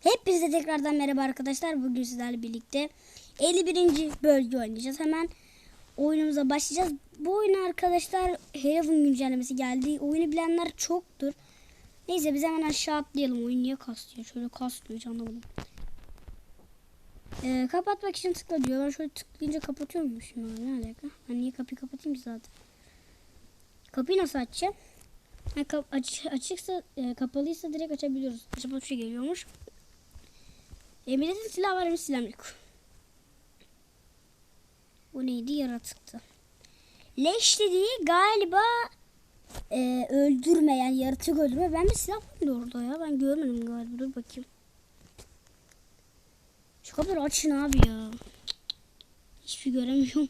Hepinize tekrardan merhaba arkadaşlar. Bugün sizlerle birlikte 51. bölge oynayacağız. Hemen oyunumuza başlayacağız. Bu oyuna arkadaşlar Halloween güncellemesi geldi. Oyunu bilenler çoktur. Neyse biz hemen aşağı atlayalım. Oyun niye kastıyor? Şöyle kastıyor hiç anlamadım. Ee, kapatmak için tıkla diyor. Ben şöyle tıklayınca kapatıyor muymuşum abi? Ne alaka? Ben niye kapıyı kapatayım ki zaten? Kapıyı nasıl açacağım? Ha, kap- aç- açıksa e, kapalıysa direkt açabiliyoruz. Acaba bir şey geliyormuş. Emre'de silah var mı silah yok. Bu neydi yaratıktı. Leş dediği galiba e, öldürmeyen yaratık öldürme. Ben de silah vardı orada ya. Ben görmedim galiba. Dur bakayım. Şu kapıları açın abi ya. Hiçbir göremiyorum.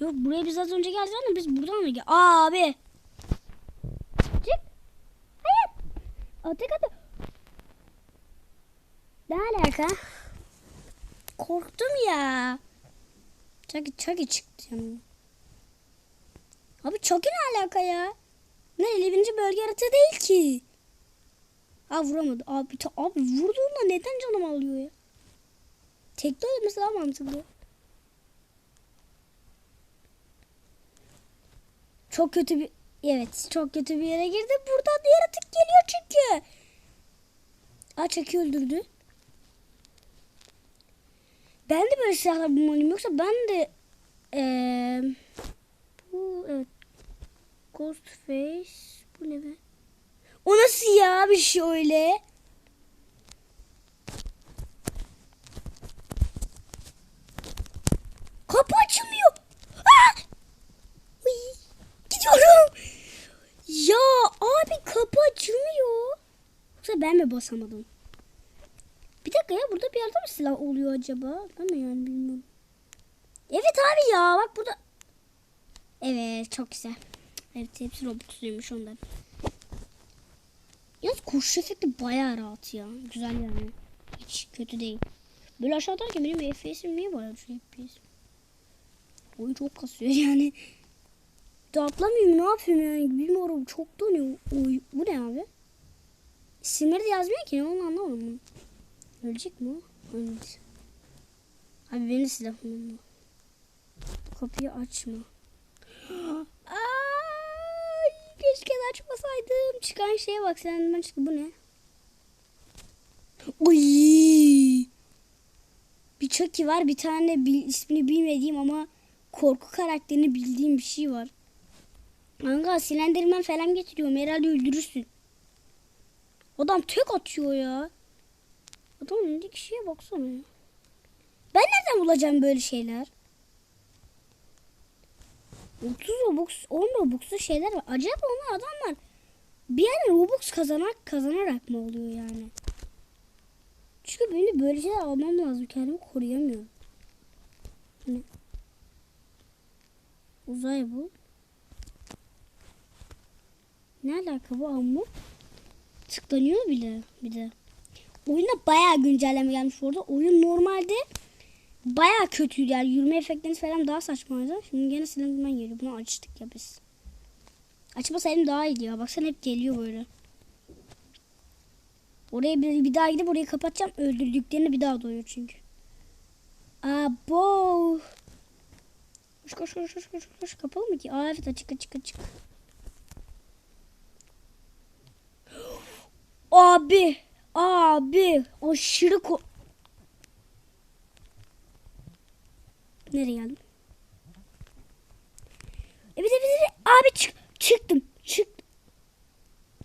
Yok buraya biz az önce geldik ama biz buradan mı gel? Aa abi. Çık. Hayır. Atek atı. Ne alaka? Korktum ya. Çaki çaki çıktı. Abi çaki ne alaka ya? Ne 50. bölge harita değil ki. Ha vuramadı. Abi, ta, abi vurduğunda neden canım alıyor ya? Tekte ölmesi daha mantıklı. Çok kötü bir... Evet çok kötü bir yere girdi. Buradan yaratık geliyor çünkü. Aa Çaki öldürdü. Ben de böyle silahlar bulmalıyım. Yoksa ben de... Ee, bu evet. Ghost Face. Bu ne be? O nasıl ya bir şey öyle? Kapı açılmıyor. Gidiyorum. Ya abi kapı açılmıyor. Yoksa ben mi basamadım? Bir dakika ya burada bir yerde mi silah oluyor acaba? Mi yani bilmiyorum. Evet abi ya bak burada. Evet çok güzel. Evet hepsi Robux'luymuş ondan. Yalnız kuş efekti bayağı rahat ya. Güzel yani. Hiç kötü değil. Böyle aşağıdayken benim FPS'im niye bayağı düşüyor FPS? Oyun çok kasıyor yani. Da atlamayayım ne yapayım yani bilmiyorum çok donuyor. Oy, bu ne abi? İsimleri de yazmıyor ki onu anlamadım. Ölecek mi? Ölmedi. Abi benim silahım. Kapıyı açma. Ay, keşke açmasaydım. Çıkan şeye bak sen ben çıktı. Bu ne? Oy! Bir Chucky var. Bir tane bil, ismini bilmediğim ama korku karakterini bildiğim bir şey var. Kanka silendirmen falan getiriyorum. Herhalde öldürürsün. Adam tek atıyor ya. Adamın önündeki kişiye baksana ya. Ben nereden bulacağım böyle şeyler? 30 Robux, 10 Robux'lu şeyler var. Acaba onlar adamlar bir yani Robux kazanak kazanarak mı oluyor yani? Çünkü benim böyle şeyler almam lazım. Kendimi koruyamıyorum. Hani uzay bu. Ne alaka bu amma? Tıklanıyor bile bir de. Oyuna bayağı güncelleme gelmiş orada. Oyun normalde bayağı kötüydü yani yürüme efektleriniz falan daha saçmaydı. Şimdi gene silindirmen geliyor. Bunu açtık ya biz. Açmasaydım daha iyiydi ya. Baksana hep geliyor böyle. Oraya bir, bir daha gidip orayı kapatacağım. Öldürdüklerini bir daha doyuyor çünkü. Abo. Koş koş koş koş koş koş. Kapalı mı ki? Aa evet açık açık açık. Abi. Abi. Aşırı ko... Nereye geldim? Evet evet evet. Abi çık çıktım. Çıktım.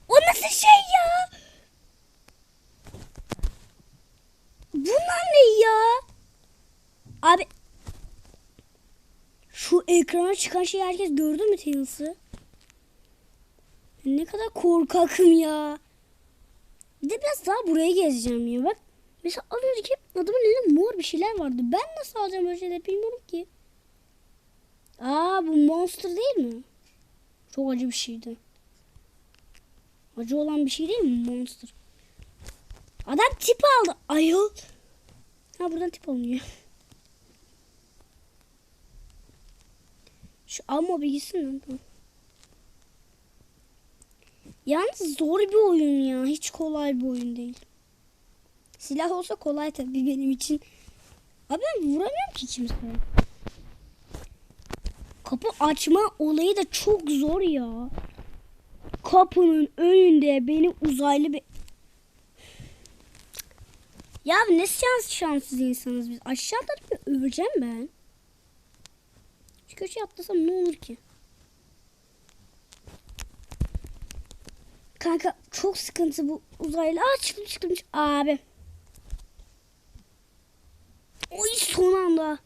O nasıl şey ya? Bunlar ne ya? Abi şu ekrana çıkan şeyi herkes gördü mü Tails'ı? Ne kadar korkakım ya. Bir de biraz daha buraya gezeceğim ya bak. Mesela az önceki adamın elinde mor bir şeyler vardı. Ben nasıl alacağım böyle şeyleri bilmiyorum ki. Aa bu monster değil mi? Çok acı bir şeydi. Acı olan bir şey değil mi monster? Adam tip aldı. Ayol. Ha buradan tip alınıyor. Şu alma bilgisini. Yalnız zor bir oyun ya. Hiç kolay bir oyun değil. Silah olsa kolay tabii benim için. Abi ben vuramıyorum ki kimseye. Kapı açma olayı da çok zor ya. Kapının önünde benim uzaylı bir... Ya ne şans şanssız insanız biz. Aşağıda bir öveceğim ben. Şu köşeye atlasam ne olur ki? Kanka çok sıkıntı bu uzaylı. Aa çıktım çıktım. Abi. Oy son anda.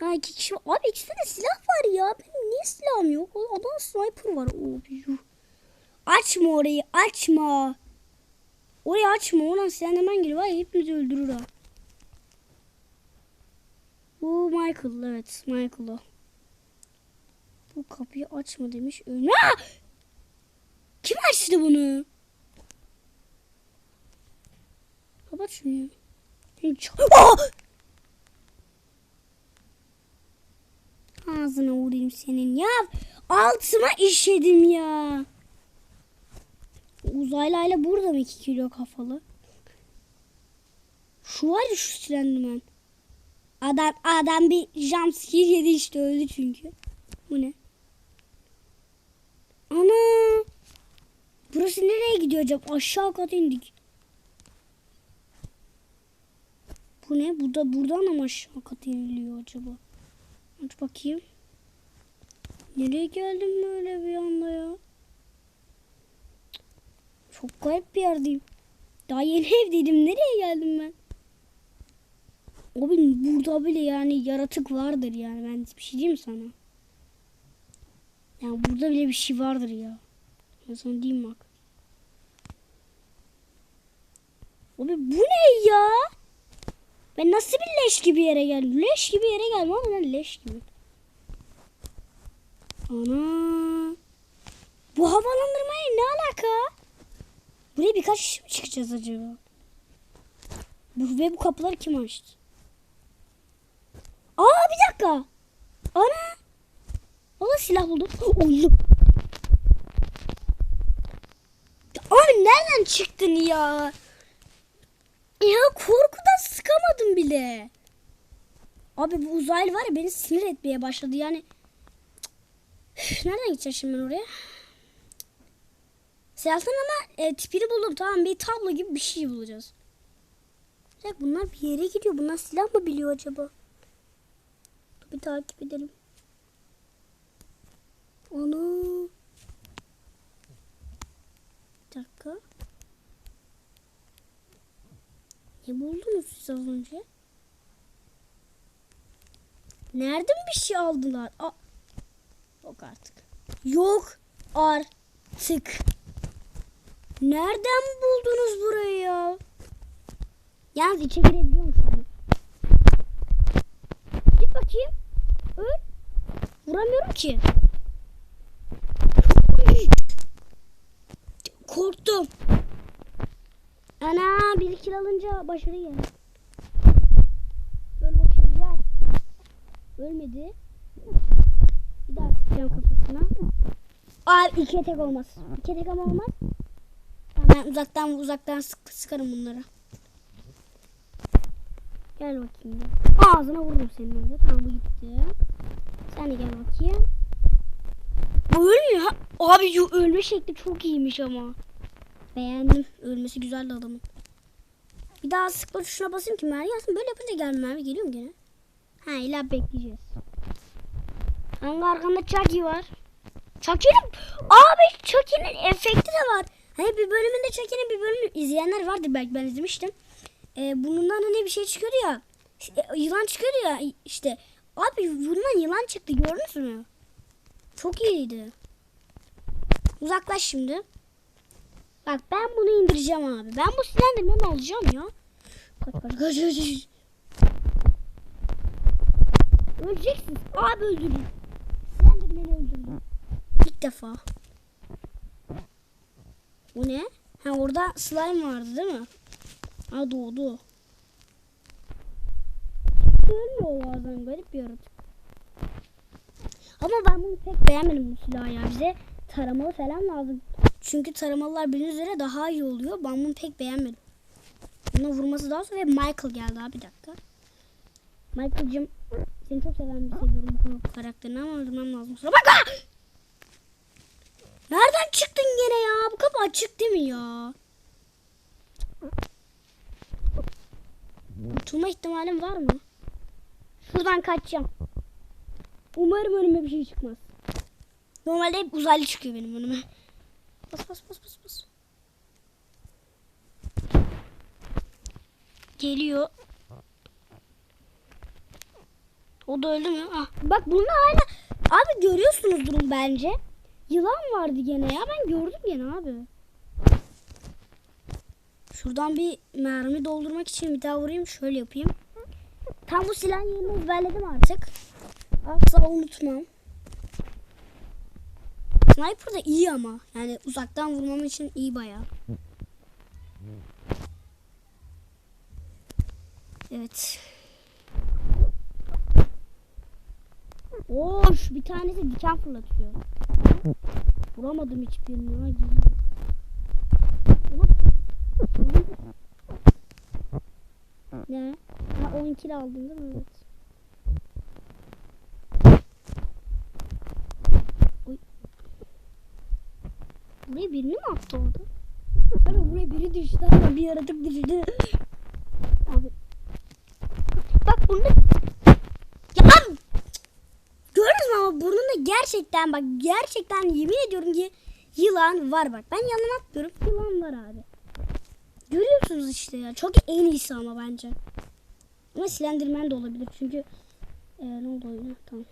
Ha iki kişi var. Abi ikisinde de silah var ya. Benim niye silahım yok? Adam sniper var. Yuh. Açma orayı açma. Orayı açma. Oradan silah hemen geliyor. Var ya hepimizi öldürür ha. Bu Michael evet Michael o. Bu kapıyı açma demiş. Ölme. Kim açtı bunu? Kapat şunu. Hiç. Aa! Ağzına vurayım senin ya. Altıma işedim ya. Uzaylayla burada mı 2 kilo kafalı? Şu var ya şu Slenderman. Adam adam bir jumpscare yedi işte öldü çünkü. Bu ne? Ana! Burası nereye gidiyor acaba? Aşağı kat indik. Bu ne? Bu da buradan mı aşağı kat iniliyor acaba? Aç bakayım. Nereye geldim böyle bir anda ya? Çok garip bir yerdeyim. Daha yeni evdeydim. Nereye geldim ben? Abi burada bile yani yaratık vardır yani. Ben bir şey diyeyim sana? Yani burada bile bir şey vardır ya. Ben sana diyeyim bak. Abi bu ne ya? Ben nasıl bir leş gibi yere geldim? Leş gibi yere geldim ama ben leş gibi. Ana. Bu havalandırmaya ne alaka? Buraya birkaç kişi mi çıkacağız acaba? Bu, ve bu kapıları kim açtı? Aa bir dakika. Ana. Valla silah buldum. Oğlum. Abi nereden çıktın ya? Ya korkudan sıkamadım bile. Abi bu uzaylı var ya beni sinir etmeye başladı yani. Üf, Nereden gideceğim şimdi oraya? Silahtan ama e, tipini buldum tamam bir tablo gibi bir şey bulacağız. Dakika, bunlar bir yere gidiyor. Bunlar silah mı biliyor acaba? Bir takip edelim. Ana. Dakika. Ne buldunuz siz az önce? Nereden bir şey aldılar? Aa, yok artık. Yok artık. Nereden buldunuz burayı ya? Yalnız içe girebiliyor musun? Git bakayım. Öl. Vuramıyorum ki. Korktum. Ana bir kill alınca başarı geldi. Öl bakayım gel. Ölmedi. Bir daha sıkacağım kafasına. Abi iki tek olmaz. İki tek ama olmaz. Ben uzaktan uzaktan sık, sıkarım bunları. Gel bakayım. Ağzına vururum senin orada. Tamam bu gitti. Sen de gel bakayım. Bu ölmüyor. Abi ölme şekli çok iyiymiş ama. Beğendim. Ölmesi güzeldi adamın. Bir daha sıkma tuşuna basayım ki mermi gelsin. Böyle yapınca gelmiyor mermi geliyor mu gene? Ha illa bekleyeceğiz. Hangi arkamda Chucky var? Chucky'nin... Abi Chucky'nin efekti de var. Hani bir bölümünde Chucky'nin bir bölümü izleyenler vardır belki ben izlemiştim. Ee, bundan hani bir şey çıkıyordu ya. E, yılan çıkıyordu ya işte. Abi bundan yılan çıktı gördünüz mü? Çok iyiydi. Uzaklaş şimdi. Bak ben bunu indireceğim abi. Ben bu silendirmemi alacağım ya. Kaç kaç kaç kaç. Öleceksin. Abi öldürdüm. Silendirmeni öldürdüm. İlk defa. Bu ne? Ha orada slime vardı değil mi? Ha doğdu. Ölmüyor bazen garip yaratık. Ama ben bunu pek beğenmedim bu silahı ya. Bize taramalı falan lazım. Çünkü taramalılar bildiğiniz üzere daha iyi oluyor. Ben bunu pek beğenmedim. Ona vurması daha zor ve Michael geldi abi bir dakika. Michael'cım seni çok seven bir seviyorum bu konu- karakterini ama öldürmem lazım. Kusura bakma! Nereden çıktın gene ya? Bu kapı açık değil mi ya? Kurtulma ihtimalim var mı? Şuradan kaçacağım. Umarım önüme bir şey çıkmaz. Normalde hep uzaylı çıkıyor benim önüme. Bas bas bas bas bas. Geliyor. O da öldü mü? Ah, bak bunlar hala... Abi görüyorsunuz durum bence. Yılan vardı gene ya. Ben gördüm gene abi. Şuradan bir mermi doldurmak için bir daha vurayım. Şöyle yapayım. Tam bu silahın yerini ezberledim artık. Asla unutmam. Sniper da iyi ama. Yani uzaktan vurmam için iyi bayağı. Evet. Oş bir tanesi diken fırlatıyor. Vuramadım hiçbirini. Ne? Ha 10 kill aldın değil mi? Evet. Oy. Buraya attı orada? Abi buraya biri düştü ama bir yaratık düştü. Abi. Bak burnunda... Ya abi! Gördünüz mü ama burnunda gerçekten bak gerçekten yemin ediyorum ki yılan var bak. Ben yalan atmıyorum. Yılan var abi. Görüyorsunuz işte ya. Çok en iyisi ama bence. Ama Slenderman de olabilir çünkü ee, ne oldu oyuna? Tamam.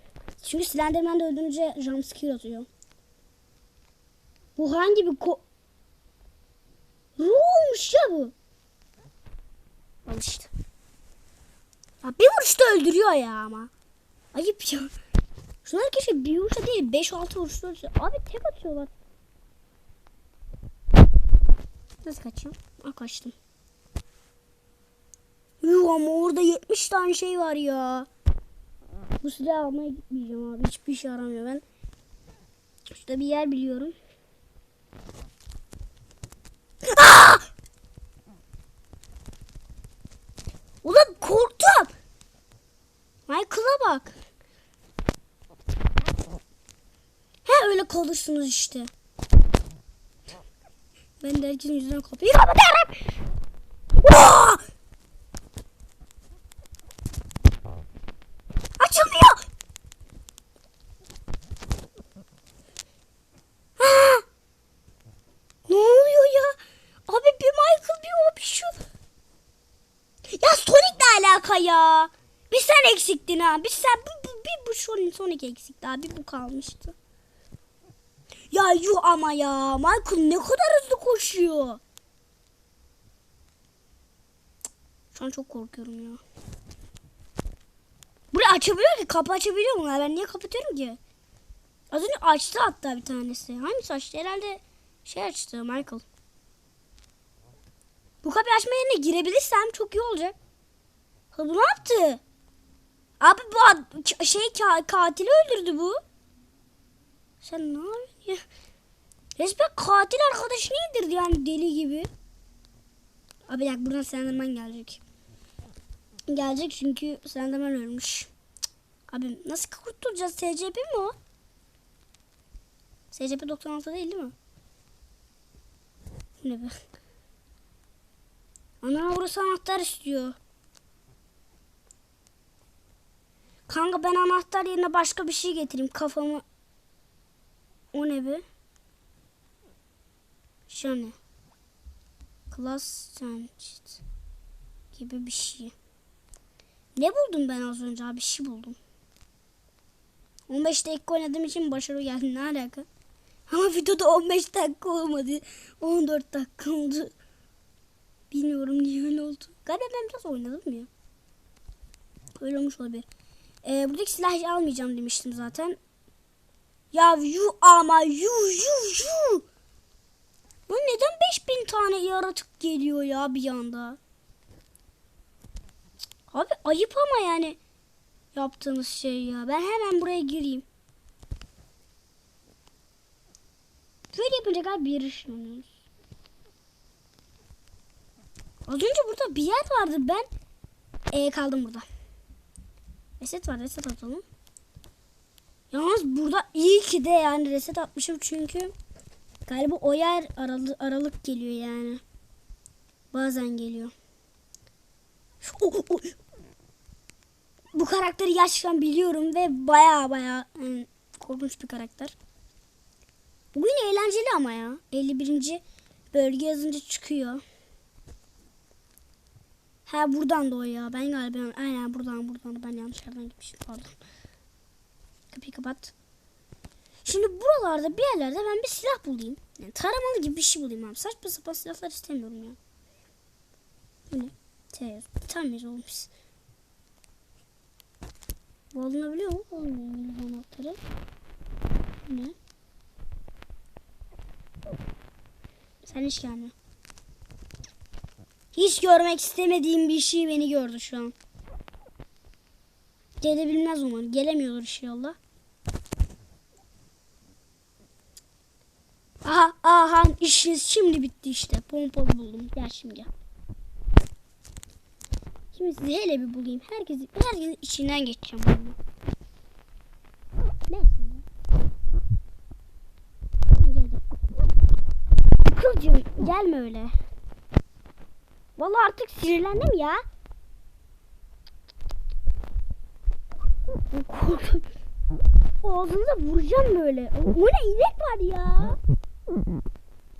Çünkü Slenderman de öldürünce jumpscare atıyor. Bu hangi bir ko... Olmuş ya bu? Al işte. Ya bir vuruşta öldürüyor ya ama. Ayıp ya. Şunlar keşke bir vuruşta değil 5-6 vuruşta öldürse. Abi tek atıyorlar. Nasıl kaçayım? Ha kaçtım. Yuh ama orada 70 tane şey var ya. Bu silahı almaya gitmeyeceğim abi. Hiçbir işe yaramıyor ben. Şurada bir yer biliyorum. Aa! Ulan korktum. Michael'a bak. He öyle kalırsınız işte. Ben de herkesin yüzünden kapıyı kapatıyorum. Aa! Açılmıyor. Ha! Ne oluyor ya? Abi bir Michael bir o bir şu. Ya Sonic'le alaka ya. Bir sen ha. Bir sen bir, bir, bir bu Sonic, Sonic eksikti abi. Bu kalmıştı. Ya yuh ama ya. Michael ne kadar hızlı koşuyor. Şu an çok korkuyorum ya. Burayı açabiliyor ki. Kapı açabiliyor mu? ya? Ben niye kapatıyorum ki? Az önce açtı hatta bir tanesi. Hangisi açtı? Herhalde şey açtı Michael. Bu kapıyı açma yerine girebilirsem çok iyi olacak. Ha bu ne yaptı? Abi bu ad- şey ka- katili öldürdü bu. Sen ne yapıyorsun ya? Resmen katil arkadaşını indirdi yani deli gibi. Abi dakika buradan Slenderman gelecek. Gelecek çünkü Slenderman ölmüş. Abi nasıl kurtulacağız? SCP mi o? SCP 96 değil değil mi? Ne be? Ana burası anahtar istiyor. Kanka ben anahtar yerine başka bir şey getireyim kafamı. O ne be? Şu ne? Class Changed gibi bir şey. Ne buldum ben az önce abi? Bir şey buldum. 15 dakika oynadığım için başarı geldi. Ne alaka? Ama videoda 15 dakika olmadı. 14 dakika oldu. Bilmiyorum niye öyle oldu. Galiba ben biraz oynadım ya. Öyle olmuş olabilir. Ee, buradaki silahı almayacağım demiştim zaten. Ya yu ama yu yu yu. Lan neden 5000 tane yaratık geliyor ya bir anda? Abi ayıp ama yani yaptığınız şey ya. Ben hemen buraya gireyim. Böyle yapınca galiba bir ışınlanıyoruz. Az önce burada bir yer vardı. Ben e, kaldım burada. Reset var. Reset atalım. Yalnız burada iyi ki de yani reset atmışım çünkü galiba o yer aralı, aralık geliyor yani. Bazen geliyor. Oh, oh. Bu karakteri gerçekten biliyorum ve baya baya yani, korkunç bir karakter. Bugün eğlenceli ama ya. 51. bölge yazınca çıkıyor. Ha buradan da o ya. Ben galiba aynen buradan buradan ben yanlış yerden gitmişim pardon. Kapıyı kapat. Şimdi buralarda bir yerlerde ben bir silah bulayım. Yani taramalı gibi bir şey bulayım abi. Saçma sapan silahlar istemiyorum ya. Bu ne? Teyze. Tamiz olmuş. Bu alınabiliyor mu? Olmuyor anahtarı. Bu ne? Sen hiç gelme. Hiç görmek istemediğim bir şey beni gördü şu an. Gelebilmez umarım. Gelemiyordur inşallah. Aha aha işiniz şimdi bitti işte. Pompalı buldum. Gel şimdi. Şimdi sizi hele bir bulayım. Herkesi, herkesin içinden geçeceğim. bunu. Gel. Kızcığım gelme öyle. Vallahi artık sinirlendim ya. Ağzınıza vuracağım böyle. O ne inek var ya.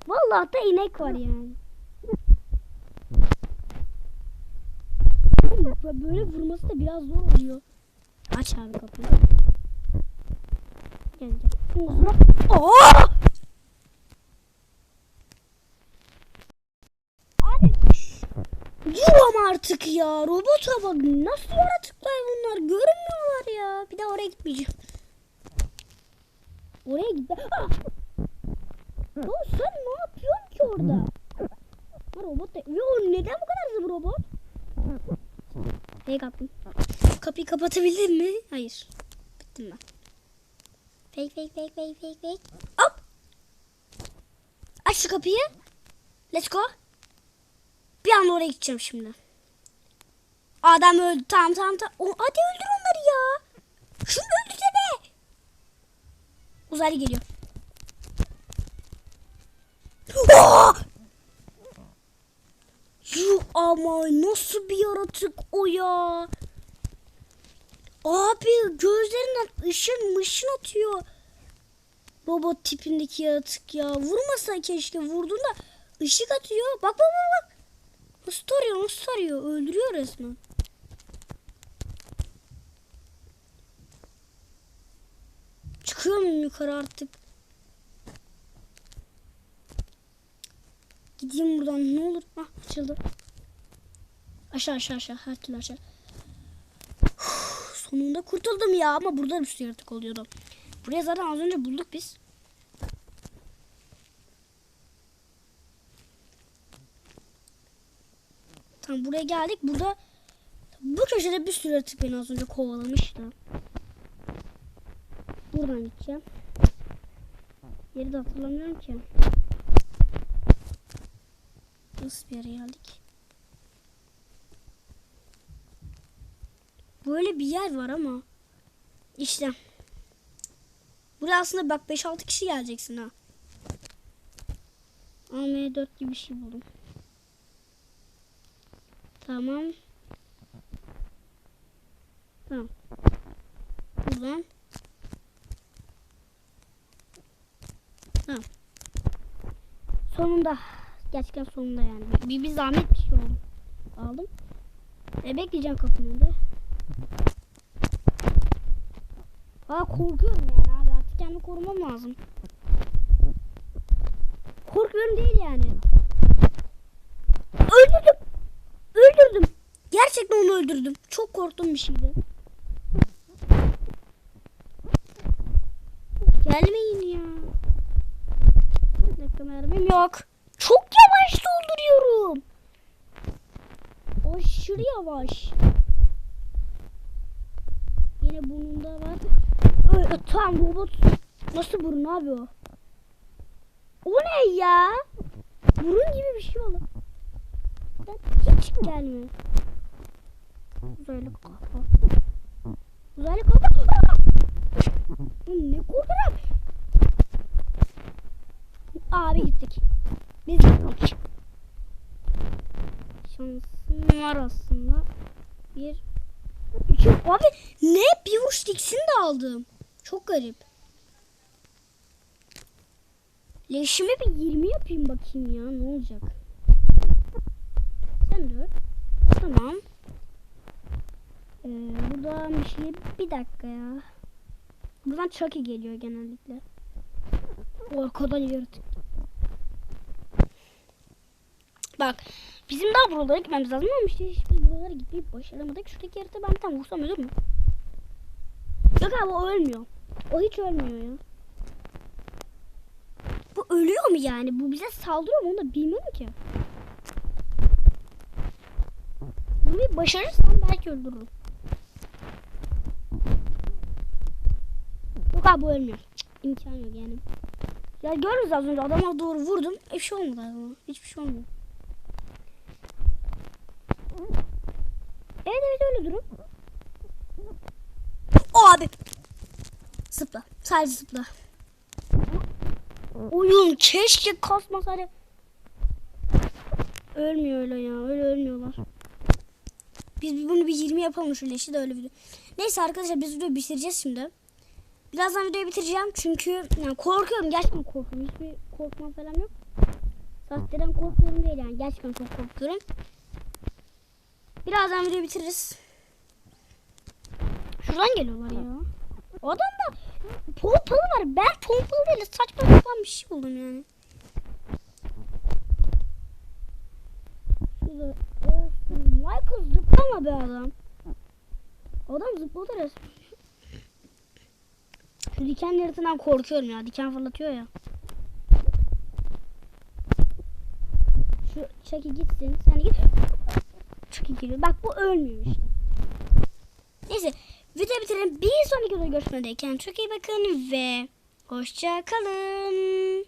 Vallahi da inek var yani. Böyle vurması da biraz zor oluyor. Aç abi kapıyı. Gel gel. Ağzına. Aa! Abi. Yuvam artık ya. Robota bak. Nasıl yaratıklar bunlar? Görünmüyorlar ya. Bir daha oraya gitmeyeceğim. Oraya git. Ah! Ya sen ne yapıyorsun ki orada? Robot da... Yo neden bu kadar hızlı bu robot? Hey kaptım. Kapıyı kapatabildim mi? Hayır. Bittim ben. Fake fake fake fake fake fake. Hop. Aç şu kapıyı. Let's go. Bir anda oraya gideceğim şimdi. Adam öldü. Tamam tamam tamam. O, hadi öldür onları ya. Şunu öldürsene. Uzaylı geliyor. Aa! Yuh ama nasıl bir yaratık o ya. Abi gözlerinden ışın mışın atıyor. Robot tipindeki yaratık ya. Vurmasa keşke vurduğunda ışık atıyor. Bak bak bak bak. Nasıl tarıyor nasıl tarıyor. Öldürüyor resmen. Çıkıyor muyum yukarı artık? Gideyim buradan ne olur. Hah açıldı. Aşağı aşağı aşağı. Her türlü aşağı. Sonunda kurtuldum ya ama burada bir sürü yaratık oluyordu. Buraya zaten az önce bulduk biz. Tamam buraya geldik. Burada bu köşede bir sürü yaratık beni az önce kovalamıştı. Buradan gideceğim. Yeri de hatırlamıyorum ki. Nasıl bir yere geldik? Böyle bir yer var ama. İşte. Buraya aslında bak 5-6 kişi geleceksin ha. AM4 gibi bir şey buldum. Tamam. Tamam. Buradan. Sonunda. Gerçekten sonunda yani. Bir, bir zahmet bir şey oldu. Aldım. Ve bekleyeceğim kapının önünde. Aa korkuyorum yani abi. Artık kendimi korumam lazım. Korkuyorum değil yani. Öldürdüm. Öldürdüm. Gerçekten onu öldürdüm. Çok korktum bir şeydi. Gelmeyin dakika mermim yok. Çok yavaş dolduruyorum. Aşırı yavaş. Yine burnunda var. Öyle, tam robot. Nasıl burun abi o? O ne ya? Burun gibi bir şey. Gerçekten hiç gelmiyor. Uzaylı kafa. Uzaylı kafa. Ne korkuyorum. Abi gittik. Biz gittik. Şansım var aslında. Bir. İki. Abi ne? Bir vuruş ikisini de aldım. Çok garip. Leşime bir 20 yapayım bakayım ya ne olacak. Sen dur. Tamam. Ee, buradan bir şey bir dakika ya. Buradan Chucky geliyor genellikle. O arkadan. Bak bizim daha buralara gitmemiz lazım ama işte hiç biz buralara gitmeyi başaramadık. Şuradaki yaratığı ben tane vursam ölür mü? Yok abi o ölmüyor. O hiç ölmüyor ya. Bu ölüyor mu yani? Bu bize saldırıyor mu onu da bilmiyorum ki. Bunu bir başarırsam belki öldürürüm. Yok abi bu ölmüyor. Cık, İmkan yok yani. Ya gördünüz az önce adama doğru vurdum. Hiçbir şey olmadı adama. Hiçbir şey olmadı. Evet evet öyle durum. O abi. Zıpla. Sadece zıpla. Oyun keşke kasmasaydı. Ölmüyor öyle ya. Öyle ölmüyorlar. Biz bunu bir 20 yapalım şu leşi de öyle bir. Neyse arkadaşlar biz videoyu bitireceğiz şimdi. Birazdan videoyu bitireceğim çünkü yani korkuyorum. Gerçekten korkuyorum. Hiçbir korkma falan yok. Sahteden korkuyorum değil yani. Gerçekten çok korkuyorum. Birazdan videoyu bitiririz. Şuradan geliyorlar ya. O adam da pompalı var. Ben pompalı değil saçma sapan bir şey buldum yani. Şurada. Michael zıplama be adam. Adam zıpladı resmen. Şu diken yaratığından korkuyorum ya. Diken fırlatıyor ya. Şu Chucky gitsin. Sen git. Chucky geliyor. Bak bu ölmüyor işte. Neyse. Video bitirelim. Bir sonraki videoda görüşmedeyken çok iyi bakın ve hoşça kalın.